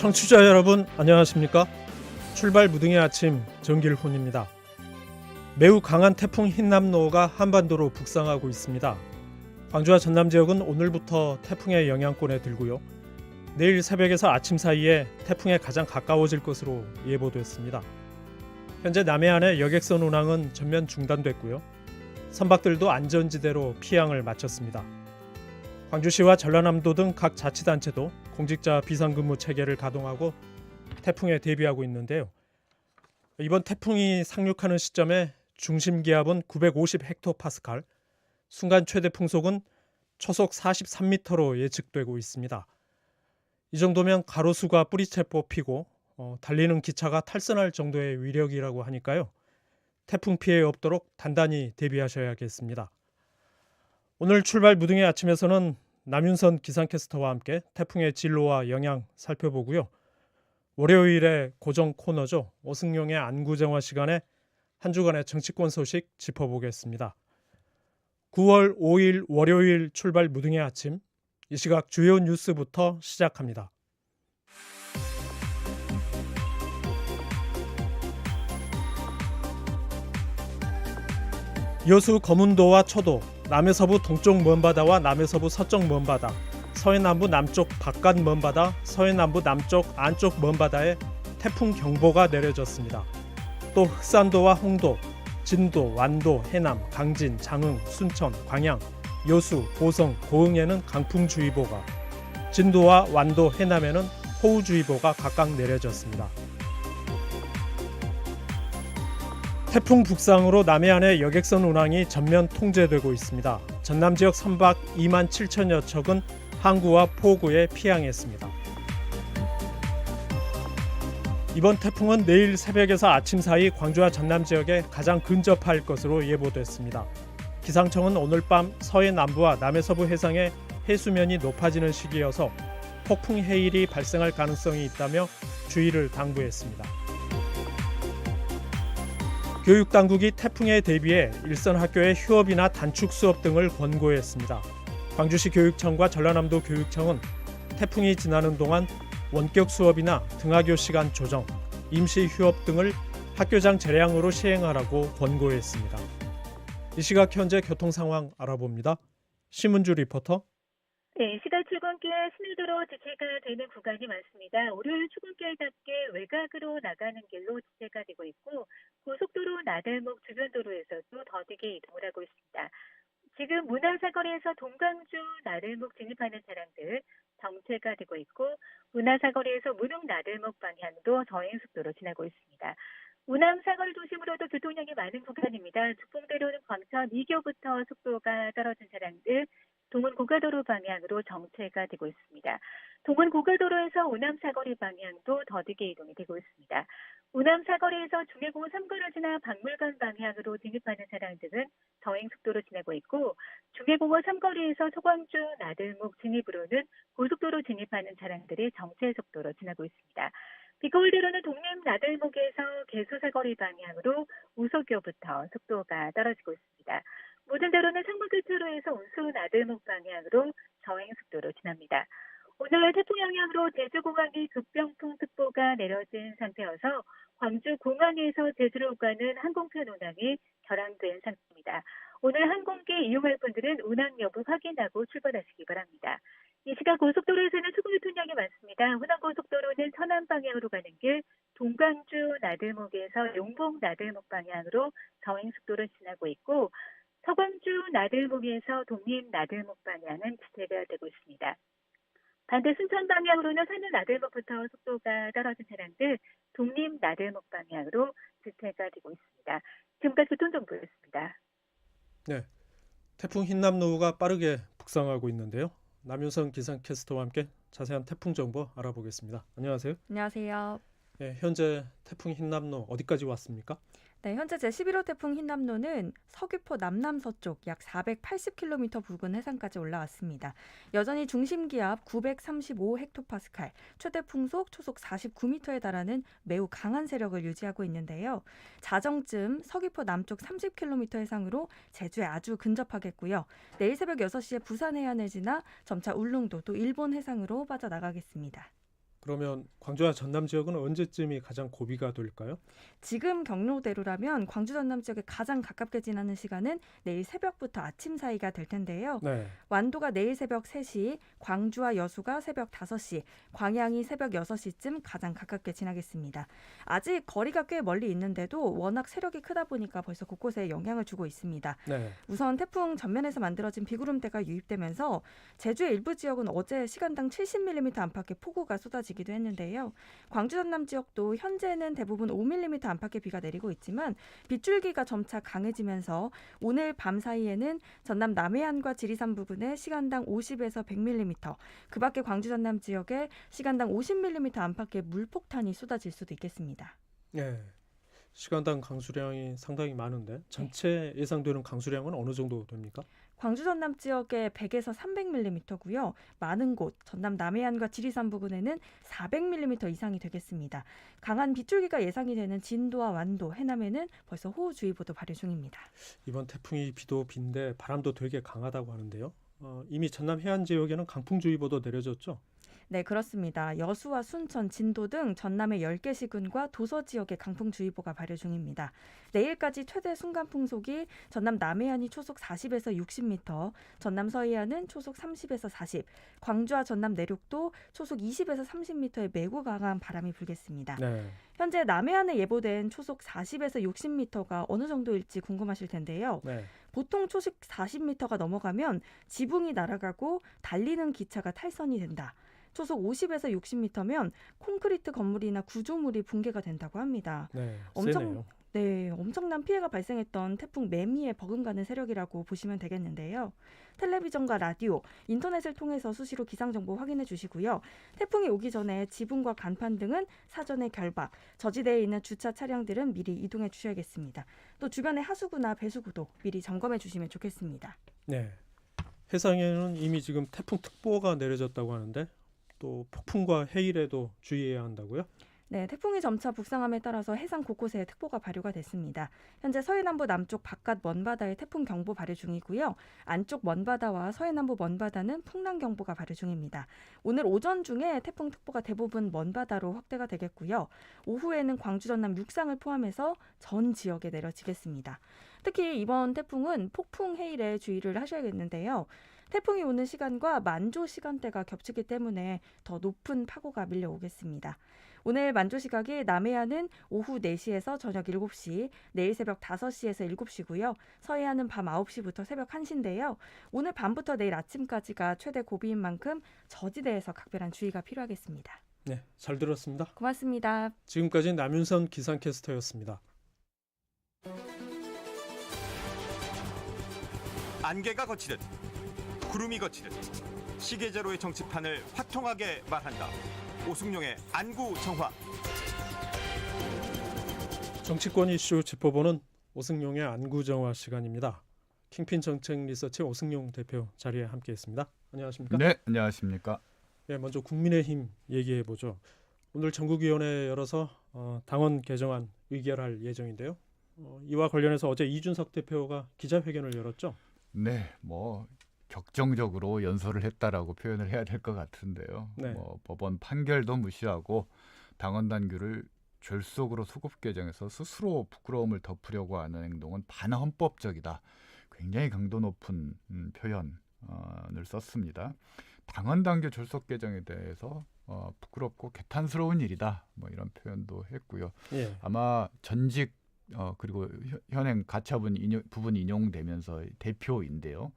청취자 여러분 안녕하십니까? 출발 무등의 아침 정길훈입니다. 매우 강한 태풍 흰남노가 한반도로 북상하고 있습니다. 광주와 전남 지역은 오늘부터 태풍의 영향권에 들고요. 내일 새벽에서 아침 사이에 태풍에 가장 가까워질 것으로 예보됐습니다. 현재 남해안의 여객선 운항은 전면 중단됐고요. 선박들도 안전지대로 피항을 마쳤습니다. 광주시와 전라남도 등 각 자치단체도 공직자 비상근무 체계를 가동하고 태풍에 대비하고 있는데요. 이번 태풍이 상륙하는 시점에 중심 기압은 950 헥토파스칼, 순간 최대 풍속은 초속 43m로 예측되고 있습니다. 이 정도면 가로수가 뿌리채 뽑히고 어, 달리는 기차가 탈선할 정도의 위력이라고 하니까요. 태풍 피해 없도록 단단히 대비하셔야겠습니다. 오늘 출발 무등의 아침에서는 남윤선 기상캐스터와 함께 태풍의 진로와 영향 살펴보고요. 월요일에 고정 코너죠. 오승용의 안구정화 시간에 한 주간의 정치권 소식 짚어보겠습니다. 9월 5일 월요일 출발 무등의 아침 이 시각 주요 뉴스부터 시작합니다. 여수 거문도와 초도, 남해서부 동쪽 먼바다와 남해서부 서쪽 먼바다, 서해남부 남쪽 바깥 먼바다, 서해남부 남쪽 안쪽 먼바다에 태풍 경보가 내려졌습니다. 또 흑산도와 홍도, 진도, 완도, 해남, 강진, 장흥, 순천, 광양, 여수, 고성, 고흥에는 강풍주의보가, 진도와 완도, 해남에는 호우주의보가 각각 내려졌습니다. 태풍 북상으로 남해안의 여객선 운항이 전면 통제되고 있습니다. 전남 지역 선박 2만 7천여 척은 항구와 포구에 피항했습니다. 이번 태풍은 내일 새벽에서 아침 사이 광주와 전남 지역에 가장 근접할 것으로 예보됐습니다. 기상청은 오늘 밤 서해 남부와 남해 서부 해상에 해수면이 높아지는 시기여서 폭풍 해일이 발생할 가능성이 있다며 주의를 당부했습니다. 교육 당국이 태풍에 대비해 일선 학교의 휴업이나 단축 수업 등을 권고했습니다. 광주시 교육청과 전라남도 교육청은 태풍이 지나는 동안 원격 수업이나 등하교 시간 조정, 임시 휴업 등을 학교장 재량으로 시행하라고 권고했습니다. 이 시각 현재 교통 상황 알아봅니다. 신문주 리포터. 네, 시각 출근길 신호도로 지체가 되는 구간이 많습니다. 월요일 출근길답게 외곽으로 나가는 길로 지체가 되고 있고 고속도로 나들목 주변 도로에서도 더디게 이동을 하고 있습니다. 지금 문화사거리에서 동강주 나들목 진입하는 차량들 정체가 되고 있고 문화사거리에서 무릉 나들목 방향도 저행 속도로 지나고 있습니다. 우남 사거리 도심으로도 교통량이 많은 구간입니다. 축봉대로는 광천 2교부터 속도가 떨어진 차량들 동은 고가도로 방향으로 정체가 되고 있습니다. 동은 고가도로에서 우남 사거리 방향도 더디게 이동이 되고 있습니다. 우남 사거리에서 중해공 3구를 지나 박물관 방향으로 진입하는 차량들은 저행 속도로 지나고 있고 중해공원 3거리에서 소광주 나들목 진입으로는 고속도로 진입하는 차량들이 정체 속도로 지나고 있습니다. 비거울대로는 동림 나들목에서 개수사거리 방향으로 우석교부터 속도가 떨어지고 있습니다. 모든 대로는 상무교차로에서 운수 나들목 방향으로 저행 속도로 지납니다. 오늘 태풍 영향으로 제주공항이 급병풍특보가 내려진 상태여서 광주 공항에서 제주로 가는 항공편 운항이 결항된 상태입니다. 오늘 항공기 이용할 분들은 운항 여부 확인하고 출발하시기 바랍니다. 이 시각 고속도로에서는 수고교통량이 많습니다. 호남고속도로는 서남 방향으로 가는 길 동광주 나들목에서 용봉 나들목 방향으로 저행 속도로 지나고 있고 서광주 나들목에서 독립 나들목 방향은 지체가 되고 있습니다. 반대 순천 방향으로는 산을 나들목부터 속도가 떨어진 차량들 독립 나들목 방향으로 지체가 되고 있습니다. 지금까지 교통정보였습니다. 네. 태풍 흰남노가 빠르게 북상하고 있는데요. 남윤선 기상캐스터와 함께 자세한 태풍 정보 알아보겠습니다. 안녕하세요. 안녕하세요. 네, 현재 태풍 흰남노 어디까지 왔습니까? 네, 현재 제11호 태풍 흰남노는 서귀포 남남서쪽 약 480km 부근 해상까지 올라왔습니다. 여전히 중심 기압 935 헥토파스칼, 최대 풍속 초속 49m에 달하는 매우 강한 세력을 유지하고 있는데요. 자정쯤 서귀포 남쪽 30km 해상으로 제주에 아주 근접하겠고요. 내일 새벽 6시에 부산 해안을 지나 점차 울릉도 또 일본 해상으로 빠져나가겠습니다. 그러면 광주와 전남 지역은 언제쯤이 가장 고비가 될까요? 지금 경로대로라면 광주 전남 지역에 가장 가깝게 지나는 시간은 내일 새벽부터 아침 사이가 될 텐데요. 네. 완도가 내일 새벽 3시, 광주와 여수가 새벽 5시, 광양이 새벽 6시쯤 가장 가깝게 지나겠습니다. 아직 거리가 꽤 멀리 있는데도 워낙 세력이 크다 보니까 벌써 곳곳에 영향을 주고 있습니다. 네. 우선 태풍 전면에서 만들어진 비구름대가 유입되면서 제주의 일부 지역은 어제 시간당 70mm 안팎의 폭우가 쏟아지 기도 했는데요. 광주 전남 지역도 현재는 대부분 5mm 안팎의 비가 내리고 있지만 빗줄기가 점차 강해지면서 오늘 밤 사이에는 전남 남해안과 지리산 부근에 시간당 50에서 100mm, 그 밖에 광주 전남 지역에 시간당 50mm 안팎의 물폭탄이 쏟아질 수도 있겠습니다. 네. 시간당 강수량이 상당히 많은데 전체 예상되는 강수량은 어느 정도 됩니까? 광주 전남 지역에 100에서 300mm고요. 많은 곳 전남 남해안과 지리산 부근에는 400mm 이상이 되겠습니다. 강한 빗줄기가 예상이 되는 진도와 완도, 해남에는 벌써 호우주의보도 발효 중입니다. 이번 태풍이 비도 빈데 바람도 되게 강하다고 하는데요. 어, 이미 전남 해안 지역에는 강풍주의보도 내려졌죠. 네, 그렇습니다. 여수와 순천, 진도 등 전남의 10개 시군과 도서 지역에 강풍주의보가 발효 중입니다. 내일까지 최대 순간 풍속이 전남 남해안이 초속 40에서 60m, 전남 서해안은 초속 30에서 40, 광주와 전남 내륙도 초속 20에서 30m의 매우 강한 바람이 불겠습니다. 네. 현재 남해안에 예보된 초속 40에서 60m가 어느 정도일지 궁금하실 텐데요. 네. 보통 초속 40m가 넘어가면 지붕이 날아가고 달리는 기차가 탈선이 된다. 초속 50에서 60m면 콘크리트 건물이나 구조물이 붕괴가 된다고 합니다. 네. 엄청- 세네요. 네, 엄청난 피해가 발생했던 태풍 매미에 버금가는 세력이라고 보시면 되겠는데요. 텔레비전과 라디오, 인터넷을 통해서 수시로 기상 정보 확인해 주시고요. 태풍이 오기 전에 지붕과 간판 등은 사전에 결박, 저지대에 있는 주차 차량들은 미리 이동해 주셔야겠습니다. 또 주변의 하수구나 배수구도 미리 점검해 주시면 좋겠습니다. 네. 해상에는 이미 지금 태풍 특보가 내려졌다고 하는데 또 폭풍과 해일에도 주의해야 한다고요? 네, 태풍이 점차 북상함에 따라서 해상 곳곳에 특보가 발효가 됐습니다. 현재 서해남부 남쪽 바깥 먼바다에 태풍 경보 발효 중이고요. 안쪽 먼바다와 서해남부 먼바다는 풍랑 경보가 발효 중입니다. 오늘 오전 중에 태풍 특보가 대부분 먼바다로 확대가 되겠고요. 오후에는 광주 전남 육상을 포함해서 전 지역에 내려지겠습니다. 특히 이번 태풍은 폭풍 해일에 주의를 하셔야겠는데요. 태풍이 오는 시간과 만조 시간대가 겹치기 때문에 더 높은 파고가 밀려오겠습니다. 오늘 만조 시각이 남해안은 오후 4시에서 저녁 7시, 내일 새벽 5시에서 7시고요. 서해안은 밤 9시부터 새벽 1시인데요. 오늘 밤부터 내일 아침까지가 최대 고비인 만큼 저지대에서 각별한 주의가 필요하겠습니다. 네. 잘 들었습니다. 고맙습니다. 지금까지 남윤선 기상캐스터였습니다. 안개가 거치듯 구름이 거치듯 시계제로의 정치판을 화통하게 말한다. 오승용의 안구 정화. 정치권 이슈 짚어보는 오승용의 안구 정화 시간입니다. 킹핀 정책 리서치 오승용 대표 자리에 함께했습니다. 안녕하십니까? 네, 안녕하십니까. 네, 먼저 국민의힘 얘기해 보죠. 오늘 전국위원회 열어서 어, 당원 개정안 의결할 예정인데요. 어, 이와 관련해서 어제 이준석 대표가 기자회견을 열었죠. 네, 뭐 격정적으로 연설을 했다라고 표현을 해야 될 것 같은데요. 네. 뭐 법원 판결도 무시하고 당원 단규를 졸속으로 소급 개정해서 스스로 부끄러움을 덮으려고 하는 행동은 반헌법적이다. 굉장히 강도 높은 음, 표현을 썼습니다. 당원 단규 졸속 개정에 대해서 어, 부끄럽고 개탄스러운 일이다. 뭐 이런 표현도 했고요. 예. 아마 전직 어 그리고 현- 현행 가처분 인용, 부분 인용되면서 대표인데요.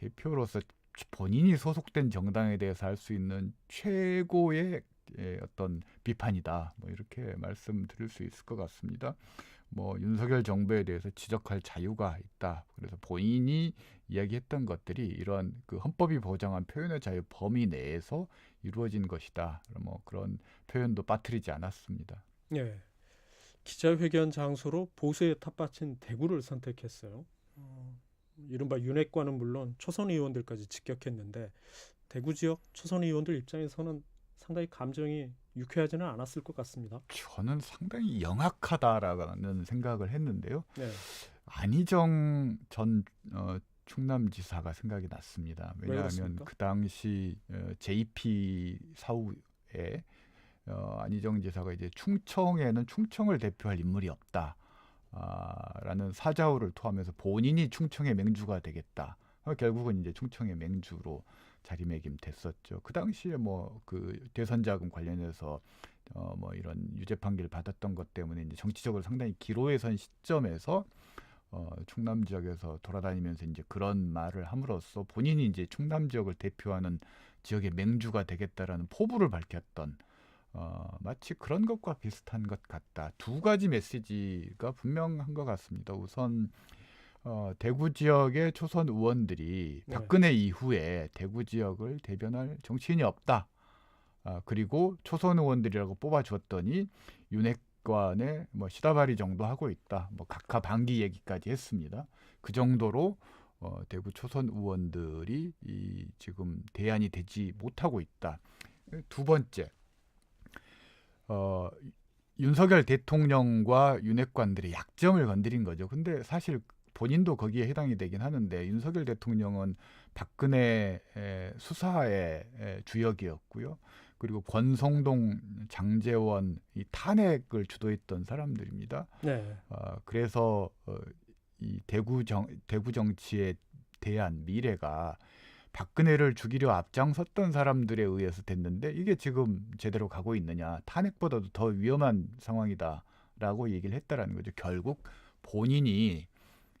대표로서 본인이 소속된 정당에 대해서 할 수 있는 최고의 예, 어떤 비판이다. 뭐 이렇게 말씀드릴 수 있을 것 같습니다. 뭐 윤석열 정부에 대해서 지적할 자유가 있다. 그래서 본인이 이야기했던 것들이 이런 그 헌법이 보장한 표현의 자유 범위 내에서 이루어진 것이다. 뭐 그런 표현도 빠뜨리지 않았습니다. 예. 기자회견 장소로 보수에 탑받친 대구를 선택했어요. 어, 이른바 윤핵관은 물론 초선 의원들까지 직격했는데 대구 지역 초선 의원들 입장에서는 상당히 감정이 유쾌하지는 않았을 것 같습니다. 저는 상당히 영악하다라는 생각을 했는데요. 네. 안희정 전 어, 충남지사가 생각이 났습니다. 왜 왜냐하면? 그 당시 어, JP 사후에 어, 안희정 지사가 이제 충청에는 충청을 대표할 인물이 없다. 아, 라는 사자후를 토하면서 본인이 충청의 맹주가 되겠다. 어, 결국은 이제 충청의 맹주로 자리매김됐었죠. 그 당시에 뭐 그 대선 자금 관련해서 어 뭐 이런 유죄 판결 받았던 것 때문에 이제 정치적으로 상당히 기로에 선 시점에서 어 충남 지역에서 돌아다니면서 이제 그런 말을 함으로써 본인이 이제 충남 지역을 대표하는 지역의 맹주가 되겠다라는 포부를 밝혔던 어 마치 그런 것과 비슷한 것 같다. 두 가지 메시지가 분명한 것 같습니다. 우선 어, 대구 지역의 초선 의원들이 네. 박근혜 이후에 대구 지역을 대변할 정치인이 없다. 아, 그리고 초선 의원들이라고 뽑아주었더니 윤핵관의 뭐 시다바리 정도 하고 있다. 뭐 각하 반기 얘기까지 했습니다. 그 정도로 어, 대구 초선 의원들이 이 지금 대안이 되지 못하고 있다. 두 번째, 어, 윤석열 대통령과 윤핵관들의 약점을 건드린 거죠. 근데 사실 본인도 거기에 해당이 되긴 하는데 윤석열 대통령은 박근혜 의 수사의 에, 주역이었고요. 그리고 권성동, 장재원 이 탄핵을 주도했던 사람들입니다. 네. 어, 그래서 어, 이 대구 정 대구 정치에 대한 미래가 박근혜를 죽이려 앞장섰던 사람들에 의해서 됐는데 이게 지금 제대로 가고 있느냐 탄핵보다도 더 위험한 상황이다라고 얘기를 했다라는 거죠. 결국 본인이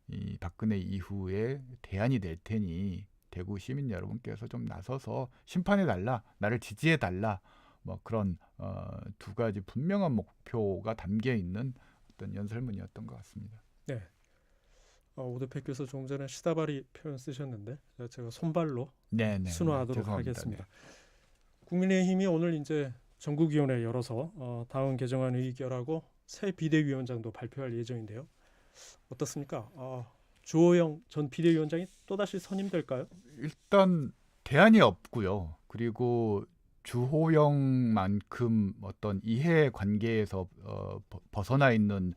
이 박근혜 이후에 대안이 될 테니 대구 시민 여러분께서 좀 나서서 심판해 달라 나를 지지해 달라 뭐 그런 어, 두 가지 분명한 목표가 담겨 있는 어떤 연설문이었던 것 같습니다. 어, 오대표께서 조금 전에 시다바리 표현 쓰셨는데 제가 손발로 네네. 순화하도록 죄송합니다. 하겠습니다. 국민의힘이 오늘 이제 전국위원회 열어서 어, 당헌 개정안 의결하고 새 비대위원장도 발표할 예정인데요. 어떻습니까? 아, 주호영 전 비대위원장이 또 다시 선임될까요? 일단 대안이 없고요. 그리고 주호영만큼 어떤 이해 관계에서 어, 버- 벗어나 있는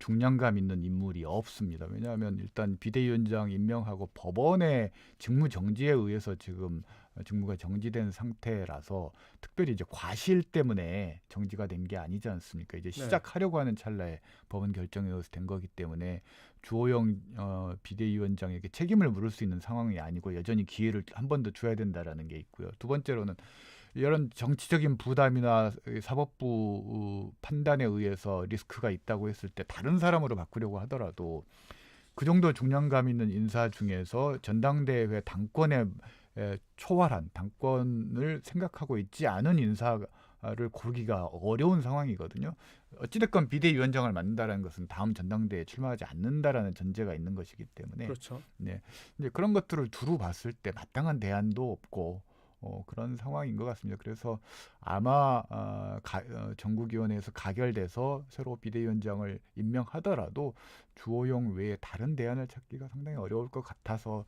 중량감 있는 인물이 없습니다. 왜냐하면 일단 비대위원장 임명하고 법원의 직무 정지에 의해서 지금 직무가 정지된 상태라서 특별히 이제 과실 때문에 정지가 된 게 아니지 않습니까? 이제 시작하려고 하는 찰나에 법원 결정에 의해서 된 거기 때문에 주호영 어, 비대위원장에게 책임을 물을 수 있는 상황이 아니고 여전히 기회를 한 번 더 줘야 된다라는 게 있고요. 두 번째로는 이런 정치적인 부담이나 사법부 어, 판단에 의해서 리스크가 있다고 했을 때 다른 사람으로 바꾸려고 하더라도 그 정도 중량감 있는 인사 중에서 전당대회 당권에 에, 초월한 당권을 생각하고 있지 않은 인사를 고르기가 어려운 상황이거든요. 어찌됐건 비대위원장을 만든다는 것은 다음 전당대회에 출마하지 않는다라는 전제가 있는 것이기 때문에 그렇죠. 네. 이제 그런 것들을 두루 봤을 때 마땅한 대안도 없고 어, 그런 상황인 것 같습니다. 그래서 아마 어, 가, 어, 전국위원회에서 가결돼서 새로 비대위원장을 임명하더라도 주호영 외에 다른 대안을 찾기가 상당히 어려울 것 같아서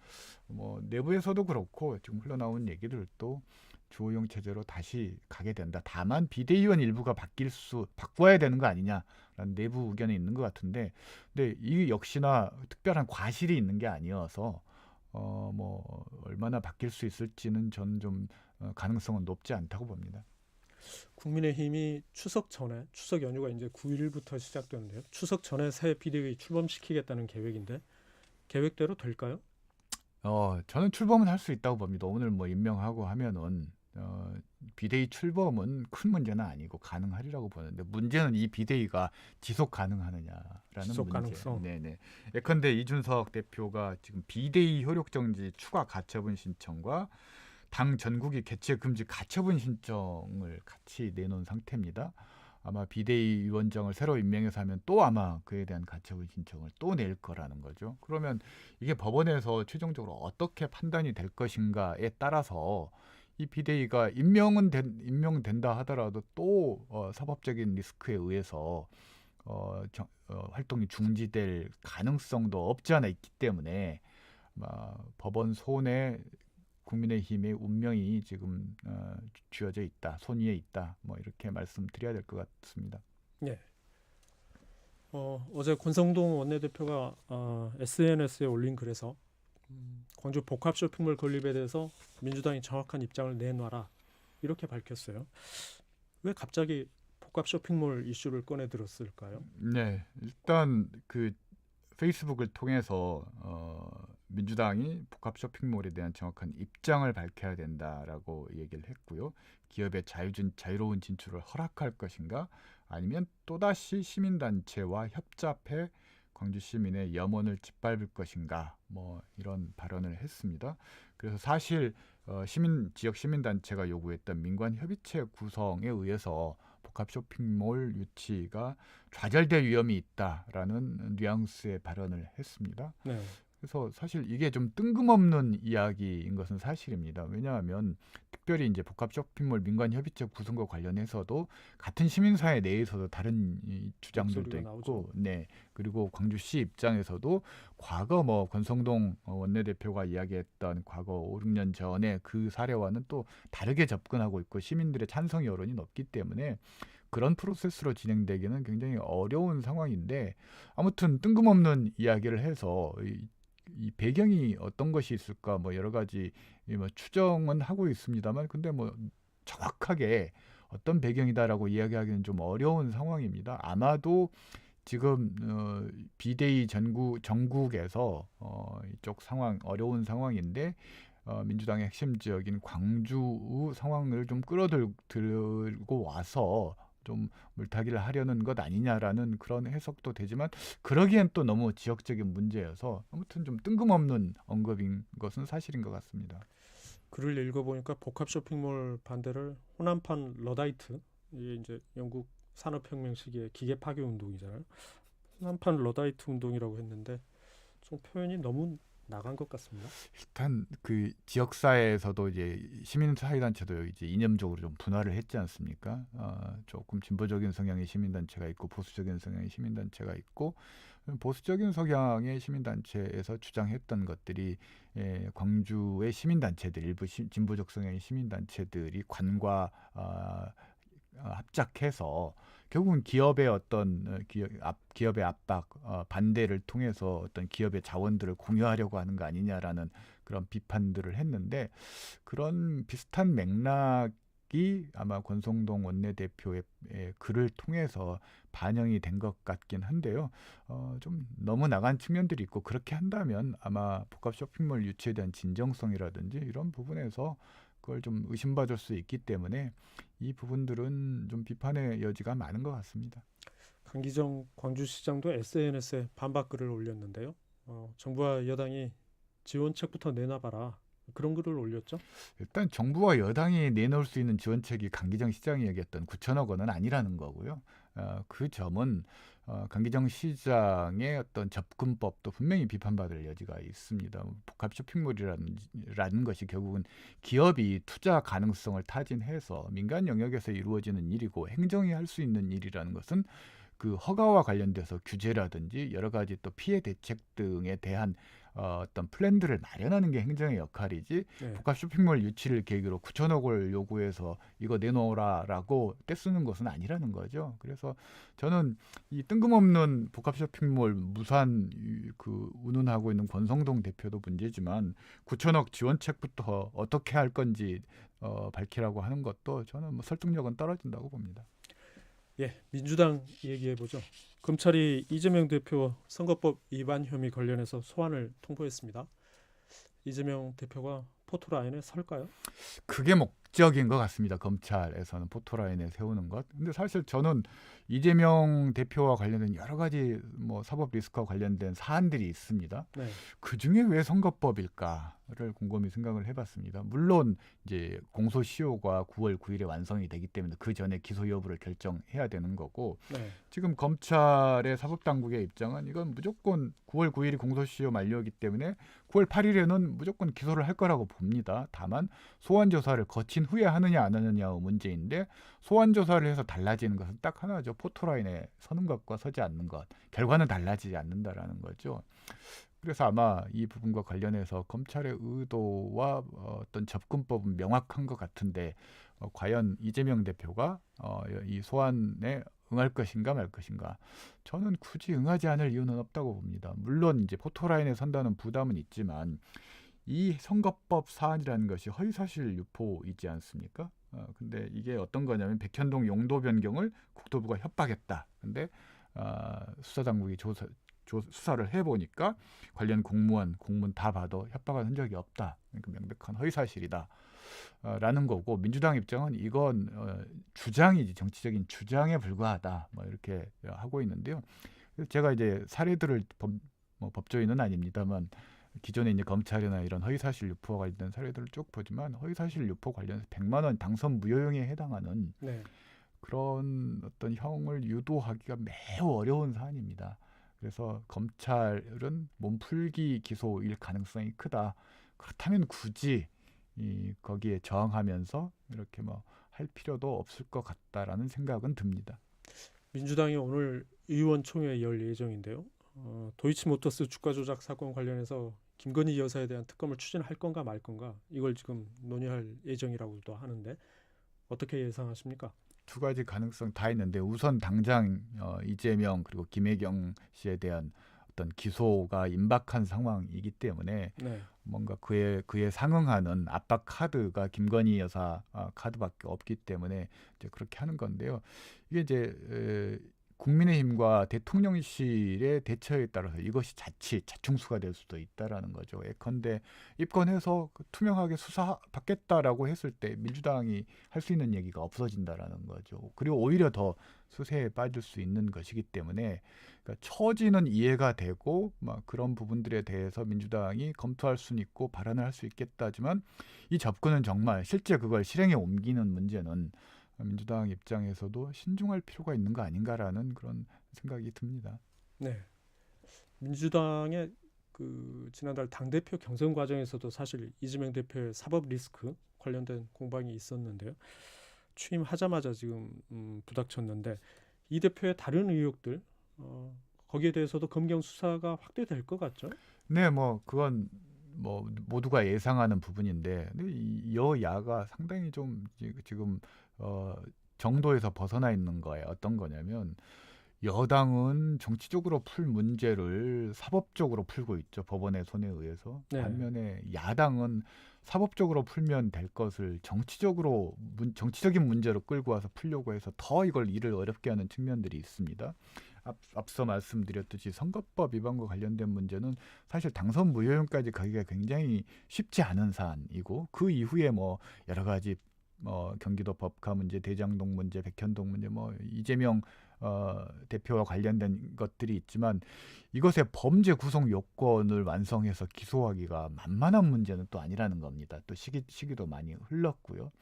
뭐 내부에서도 그렇고 지금 흘러나온 얘기들도 주호영 체제로 다시 가게 된다. 다만 비대위원 일부가 바뀔 수 바꿔야 되는 거 아니냐라는 내부 의견이 있는 것 같은데, 근데 이 역시나 특별한 과실이 있는 게 아니어서 어 뭐 얼마나 바뀔 수 있을지는 저는 좀 어, 가능성은 높지 않다고 봅니다. 국민의힘이 추석 전에 추석 연휴가 이제 9일부터 시작되는데요. 추석 전에 새 비대위 출범시키겠다는 계획인데 계획대로 될까요? 어 저는 출범은 할 수 있다고 봅니다. 오늘 뭐 임명하고 하면은 어, 비대위 출범은 큰 문제는 아니고 가능하리라고 보는데 문제는 이 비대위가 지속 가능하느냐라는 지속 문제. 가능성. 네네. 예컨대 이준석 대표가 지금 비대위 효력정지 추가 가처분 신청과 당 전국이 개최 금지 가처분 신청을 같이 내놓은 상태입니다. 아마 비대위 위원장을 새로 임명해서 하면 또 아마 그에 대한 가처분 신청을 또 낼 거라는 거죠. 그러면 이게 법원에서 최종적으로 어떻게 판단이 될 것인가에 따라서 이 비대위가 임명은 된, 임명된다 하더라도 또 어, 사법적인 리스크에 의해서 어, 정, 어, 활동이 중지될 가능성도 없지 않아 있기 때문에 아마 법원 손에 국민의힘의 운명이 지금 어, 쥐어져 있다, 손 위에 있다, 뭐 이렇게 말씀드려야 될 것 같습니다. 어, 어제 권성동 원내대표가 어, SNS에 올린 글에서 음, 광주 복합 쇼핑몰 건립에 대해서 민주당이 정확한 입장을 내놔라 이렇게 밝혔어요. 왜 갑자기 복합 쇼핑몰 이슈를 꺼내 들었을까요? 네, 일단 그 페이스북을 통해서 어, 민주당이 복합 쇼핑몰에 대한 정확한 입장을 밝혀야 된다라고 얘기를 했고요. 기업의 자유진 자유로운 진출을 허락할 것인가, 아니면 또다시 시민단체와 협잡해 광주 시민의 염원을 짓밟을 것인가, 뭐 이런 발언을 했습니다. 그래서 사실 어, 시민 지역 시민 단체가 요구했던 민관 협의체 구성에 의해서 복합 쇼핑몰 유치가 좌절될 위험이 있다라는 뉘앙스의 발언을 했습니다. 네. 그래서 사실 이게 좀 뜬금없는 이야기인 것은 사실입니다. 왜냐하면 특별히 이제 복합 쇼핑몰 민관 협의체 구성과 관련해서도 같은 시민사회 내에서도 다른 이 주장들도 있고, 나오죠. 네 그리고 광주시 입장에서도 과거 뭐 권성동 어, 원내대표가 이야기했던 과거 5, 6년 전에 그 사례와는 또 다르게 접근하고 있고 시민들의 찬성 여론이 높기 때문에 그런 프로세스로 진행되기는 굉장히 어려운 상황인데 아무튼 뜬금없는 이야기를 해서 이, 이 배경이 어떤 것이 있을까 뭐 여러 가지 이뭐 추정은 하고 있습니다만 근데 뭐 정확하게 어떤 배경이다라고 이야기하기는 좀 어려운 상황입니다. 아마도 지금 어, 비대위 전국 전국에서 어, 이쪽 상황 어려운 상황인데 어, 민주당의 핵심 지역인 광주 상황을 좀 끌어들고 와서 좀 물타기를 하려는 것 아니냐라는 그런 해석도 되지만 그러기엔 또 너무 지역적인 문제여서 아무튼 좀 뜬금없는 언급인 것은 사실인 것 같습니다. 글을 읽어보니까 복합 쇼핑몰 반대를 호남판 러다이트 이게 이제 영국 산업혁명 시기의 기계 파괴 운동이잖아요. 호남판 러다이트 운동이라고 했는데 좀 표현이 너무 나간 것 같습니다. 일단 그 지역 사회에서도 이제 시민 사회 단체도 이제 이념적으로 좀 분화를 했지 않습니까? 어, 조금 진보적인 성향의 시민 단체가 있고 보수적인 성향의 시민 단체가 있고 보수적인 성향의 시민 단체에서 주장했던 것들이 예, 광주의 시민 단체들 일부 시, 진보적 성향의 시민 단체들이 관과 아, 어, 합작해서 결국은 기업의 어떤 어, 기업, 압, 기업의 압박 어, 반대를 통해서 어떤 기업의 자원들을 공유하려고 하는 거 아니냐라는 그런 비판들을 했는데 그런 비슷한 맥락이 아마 권성동 원내대표의 의 글을 통해서 반영이 된 것 같긴 한데요. 어, 좀 너무 나간 측면들이 있고 그렇게 한다면 아마 복합 쇼핑몰 유치에 대한 진정성이라든지 이런 부분에서 그걸 좀 의심받을 수 있기 때문에 이 부분들은 좀 비판의 여지가 많은 것 같습니다. 강기정 광주시장도 SNS에 반박 글을 올렸는데요. 어, 정부와 여당이 지원책부터 내놔봐라 그런 글을 올렸죠. 일단 정부와 여당이 내놓을 수 있는 지원책이 강기정 시장이 얘기했던 9천억 원은 아니라는 거고요. 어, 그 점은 어, 강기정 시장의 어떤 접근법도 분명히 비판받을 여지가 있습니다. 복합 쇼핑몰이라는 라는 것이 결국은 기업이 투자 가능성을 타진해서 민간 영역에서 이루어지는 일이고 행정이 할 수 있는 일이라는 것은 그 허가와 관련돼서 규제라든지 여러 가지 또 피해 대책 등에 대한 어, 어떤 플랜들을 마련하는 게 행정의 역할이지 네. 복합 쇼핑몰 유치를 계기로 9천억 을 요구해서 이거 내놓으라라고 떼쓰는 것은 아니라는 거죠. 그래서 저는 이 뜬금없는 복합 쇼핑몰 무산 이- 그 운운하고 있는 권성동 대표도 문제지만 9천억 지원책부터 어떻게 할 건지 어, 밝히라고 하는 것도 저는 뭐 설득력은 떨어진다고 봅니다. 예, 민주당 얘기해 보죠. 검찰이 이재명 대표 선거법 위반 혐의 관련해서 소환을 통보했습니다. 이재명 대표가 포토라인에 설까요? 그게 목 적인 것 같습니다. 검찰에서는 포토라인에 세우는 것. 근데 사실 저는 이재명 대표와 관련된 여러 가지 뭐 사법 리스크와 관련된 사안들이 있습니다. 네. 그 중에 왜 선거법일까를 곰곰이 생각을 해봤습니다. 물론 이제 공소시효가 9월 9일에 완성이 되기 때문에 그 전에 기소 여부를 결정해야 되는 거고 네. 지금 검찰의 사법당국의 입장은 이건 무조건 9월 9일이 공소시효 만료이기 때문에 9월 8일에는 무조건 기소를 할 거라고 봅니다. 다만 소환 조사를 거친 후에 하느냐 안 하느냐의 문제인데 소환 조사를 해서 달라지는 것은 딱 하나죠. 포토라인에 서는 것과 서지 않는 것. 결과는 달라지지 않는다라는 거죠. 그래서 아마 이 부분과 관련해서 검찰의 의도와 어, 어떤 접근법은 명확한 것 같은데 어, 과연 이재명 대표가 어, 이 소환에 응할 것인가 말 것인가 저는 굳이 응하지 않을 이유는 없다고 봅니다. 물론 이제 포토라인에 선다는 부담은 있지만 이 선거법 사안이라는 것이 허위사실 유포이지 않습니까? 어, 근데 이게 어떤 거냐면 백현동 용도 변경을 국토부가 협박했다. 근데 아, 수사 당국이 조사 조, 수사를 해보니까 관련 공무원 공문 다 봐도 협박한 흔적이 없다. 그러니까 명백한 허위 사실이다. 어, 라는 거고 민주당 입장은 이건 어, 주장이지 정치적인 주장에 불과하다. 뭐 이렇게 하고 있는데요. 제가 이제 사례들을 법, 뭐 법조인은 아닙니다만 기존에 이제 검찰이나 이런 허위사실 유포와 관련된 사례들을 쭉 보지만 허위사실 유포 관련해서 100만 원 당선 무효형에 해당하는 네. 그런 어떤 형을 유도하기가 매우 어려운 사안입니다. 그래서 검찰은 몸풀기 기소일 가능성이 크다. 그렇다면 굳이 이 거기에 저항하면서 이렇게 뭐 할 필요도 없을 것 같다라는 생각은 듭니다. 민주당이 오늘 의원총회 열 예정인데요. 어, 도이치모터스 주가 조작 사건 관련해서 김건희 여사에 대한 특검을 추진할 건가 말 건가 이걸 지금 논의할 예정이라고도 하는데 어떻게 예상하십니까? 두 가지 가능성 다 있는데 우선 당장 어, 이재명 그리고 김혜경 씨에 대한 어떤 기소가 임박한 상황이기 때문에 네. 뭔가 그에 그에 상응하는 압박 카드가 김건희 여사 아, 카드밖에 없기 때문에 이제 그렇게 하는 건데요. 이게 이제 에, 국민의힘과 대통령실의 대처에 따라서 이것이 자칫 자충수가 될 수도 있다라는 거죠. 예컨대 입건해서 그 투명하게 수사받겠다라고 했을 때 민주당이 할 수 있는 얘기가 없어진다라는 거죠. 그리고 오히려 더 수세에 빠질 수 있는 것이기 때문에 그러니까 처지는 이해가 되고 막 그런 부분들에 대해서 민주당이 검토할 수는 있고 발언을 할 수 있겠다지만 이 접근은 정말 실제 그걸 실행에 옮기는 문제는 민주당 입장에서도 신중할 필요가 있는 거 아닌가라는 그런 생각이 듭니다. 네. 민주당의 그 지난달 당 대표 경선 과정에서도 사실 이재명 대표의 사법 리스크 관련된 공방이 있었는데요. 취임하자마자 지금 음, 부닥쳤는데 이 대표의 다른 의혹들 어, 거기에 대해서도 검경 수사가 확대될 것 같죠? 네, 뭐 그건 뭐 모두가 예상하는 부분인데 여야가 상당히 좀 지- 지금 어 정도에서 벗어나 있는 거예요. 어떤 거냐면 여당은 정치적으로 풀 문제를 사법적으로 풀고 있죠. 법원의 손에 의해서. 네. 반면에 야당은 사법적으로 풀면 될 것을 정치적으로 문, 정치적인 문제로 끌고 와서 풀려고 해서 더 이걸 일을 어렵게 하는 측면들이 있습니다. 앞, 앞서 말씀드렸듯이 선거법 위반과 관련된 문제는 사실 당선 무효형까지 가기가 굉장히 쉽지 않은 사안이고 그 이후에 뭐 여러 가지 뭐 경기도 법카 문제, 대장동 문제, 백현동 문제, 뭐 이재명 어, 대표와 관련된 것들이 있지만 이것의 범죄 구성 요건을 완성해서 기소하기가 만만한 문제는 또 아니라는 겁니다. 또 시기 시기도 많이 흘렀고요.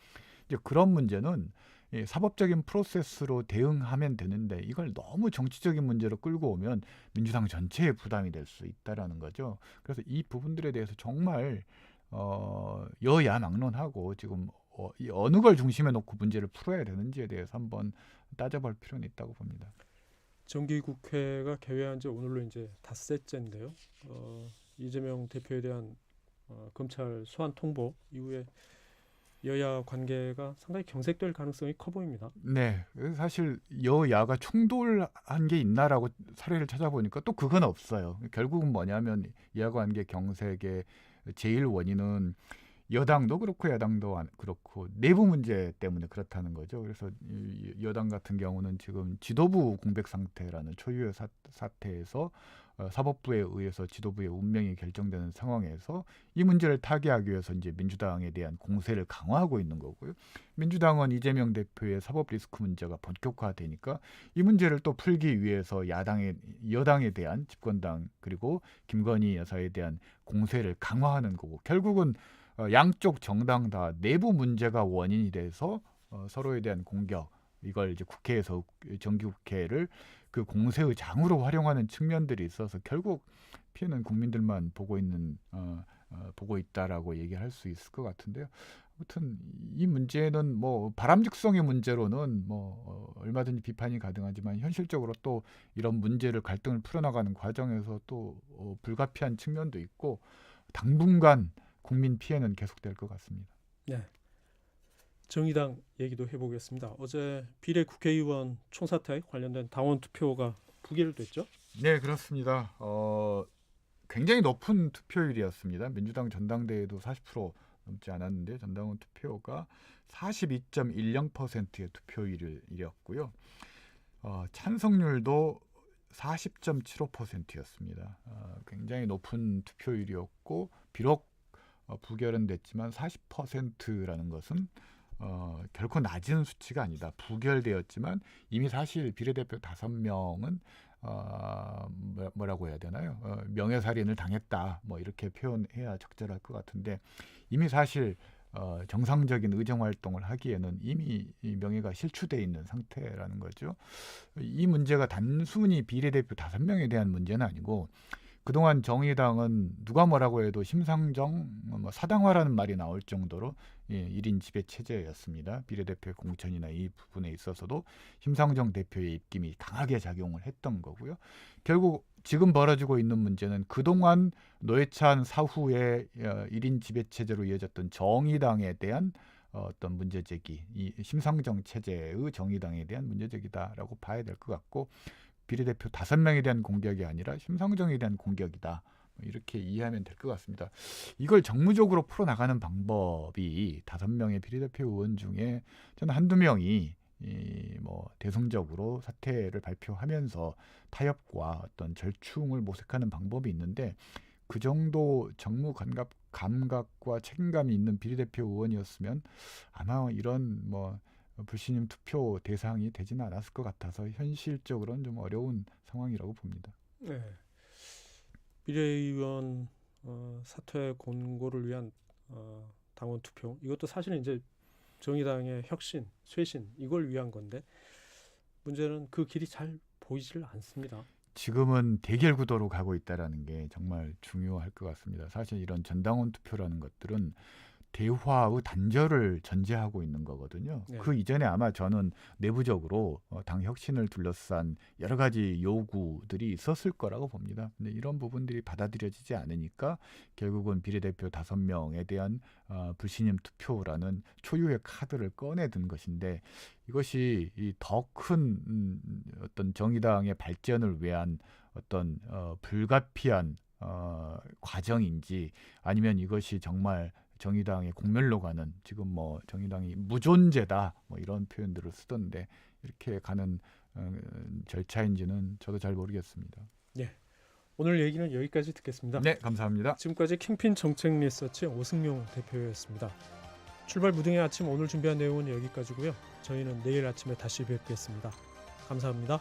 이제 그런 문제는 이 사법적인 프로세스로 대응하면 되는데 이걸 너무 정치적인 문제로 끌고 오면 민주당 전체에 부담이 될 수 있다라는 거죠. 그래서 이 부분들에 대해서 정말 어, 여야 막론하고 지금 어, 이 어느 걸 중심에 놓고 문제를 풀어야 되는지에 대해서 한번 따져볼 필요는 있다고 봅니다. 정기 국회가 개회한 지 오늘로 이제 닷새째인데요. 어, 이재명 대표에 대한 어, 검찰 소환 통보 이후에 여야 관계가 상당히 경색될 가능성이 커 보입니다. 네, 사실 여야가 충돌한 게 있나라고 사례를 찾아보니까 또 그건 없어요. 결국은 뭐냐면 이하관계 경색의 제일 원인은 여당도 그렇고 야당도 안- 그렇고 내부 문제 때문에 그렇다는 거죠. 그래서 이 여당 같은 경우는 지금 지도부 공백 상태라는 초유의 사, 사태에서 어, 사법부에 의해서 지도부의 운명이 결정되는 상황에서 이 문제를 타개하기 위해서 이제 민주당에 대한 공세를 강화하고 있는 거고요. 민주당은 이재명 대표의 사법 리스크 문제가 본격화되니까 이 문제를 또 풀기 위해서 야당의 여당에 대한 집권당 그리고 김건희 여사에 대한 공세를 강화하는 거고 결국은 어, 양쪽 정당 다 내부 문제가 원인이 돼서 어, 서로에 대한 공격 이걸 이제 국회에서 정기국회를 그 공세의 장으로 활용하는 측면들이 있어서 결국 피해는 국민들만 보고 있는 어, 어, 보고 있다라고 얘기할 수 있을 것 같은데요. 아무튼 이 문제는 뭐 바람직성의 문제로는 뭐 어, 얼마든지 비판이 가능하지만 현실적으로 또 이런 문제를 갈등을 풀어나가는 과정에서 또 어, 불가피한 측면도 있고 당분간 국민 피해는 계속될 것 같습니다. 정의당 얘기도 해보겠습니다. 어제 비례 국회의원 총사퇴 관련된 당원 투표가 부결됐죠? 네, 그렇습니다. 어, 굉장히 높은 투표율이었습니다. 민주당 전당대회도 40% 넘지 않았는데 전당원 투표가 42.10%의 투표율이었고요. 어, 찬성률도 40.75%였습니다. 어, 굉장히 높은 투표율이었고 비록 어, 부결은 됐지만 40%라는 것은 어, 결코 낮은 수치가 아니다. 부결되었지만 이미 사실 비례대표 다섯 명은 어, 뭐- 뭐라고 해야 되나요? 어, 명예살인을 당했다. 뭐 이렇게 표현해야 적절할 것 같은데 이미 사실 어, 정상적인 의정 활동을 하기에는 이미 이 명예가 실추돼 있는 상태라는 거죠. 이 문제가 단순히 비례대표 다섯 명에 대한 문제는 아니고 그동안 정의당은 누가 뭐라고 해도 심상정 뭐 사당화라는 말이 나올 정도로 예, 1인 지배 체제였습니다. 비례대표 공천이나 이 부분에 있어서도 심상정 대표의 입김이 강하게 작용을 했던 거고요. 결국 지금 벌어지고 있는 문제는 그동안 노회찬 사후에 어, 1인 지배 체제로 이어졌던 정의당에 대한 어, 어떤 문제 제기, 이 심상정 체제의 정의당에 대한 문제 제기다라고 봐야 될 것 같고 비례대표 다섯 명에 대한 공격이 아니라 심상정에 대한 공격이다. 뭐 이렇게 이해하면 될 것 같습니다. 이걸 정무적으로 풀어나가는 방법이 다섯 명의 비례대표 의원 중에 저는 한두 명이 이뭐 대승적으로 사퇴를 발표하면서 타협과 어떤 절충을 모색하는 방법이 있는데 그 정도 정무 감각 감각과 책임감이 있는 비례대표 의원이었으면 아마 이런 뭐 불신임 투표 대상이 되지는 않았을 것 같아서 현실적으로는 좀 어려운 상황이라고 봅니다. 네. 비례의원 어, 사퇴 권고를 위한 어, 당원 투표 이것도 사실은 이제 정의당의 혁신, 쇄신 이걸 위한 건데 문제는 그 길이 잘 보이질 않습니다. 지금은 대결 구도로 가고 있다라는 게 정말 중요할 것 같습니다. 사실 이런 전당원 투표라는 것들은 대화의 단절을 전제하고 있는 거거든요. 네. 그 이전에 아마 저는 내부적으로 어, 당 혁신을 둘러싼 여러 가지 요구들이 있었을 거라고 봅니다. 근데 이런 부분들이 받아들여지지 않으니까 결국은 비례대표 다섯 명에 대한 어, 불신임 투표라는 초유의 카드를 꺼내든 것인데 이것이 더큰 음, 어떤 정의당의 발전을 위한 어떤 어, 불가피한 어, 과정인지 아니면 이것이 정말 정의당의 공멸로 가는 지금 뭐 정의당이 무존재다 뭐 이런 표현들을 쓰던데 이렇게 가는 어, 절차인지는 저도 잘 모르겠습니다. 오늘 얘기는 여기까지 듣겠습니다. 네, 감사합니다. 지금까지 킹핀 정책 리서치 오승용 대표였습니다. 출발 무등의 아침 오늘 준비한 내용은 여기까지고요. 저희는 내일 아침에 다시 뵙겠습니다. 감사합니다.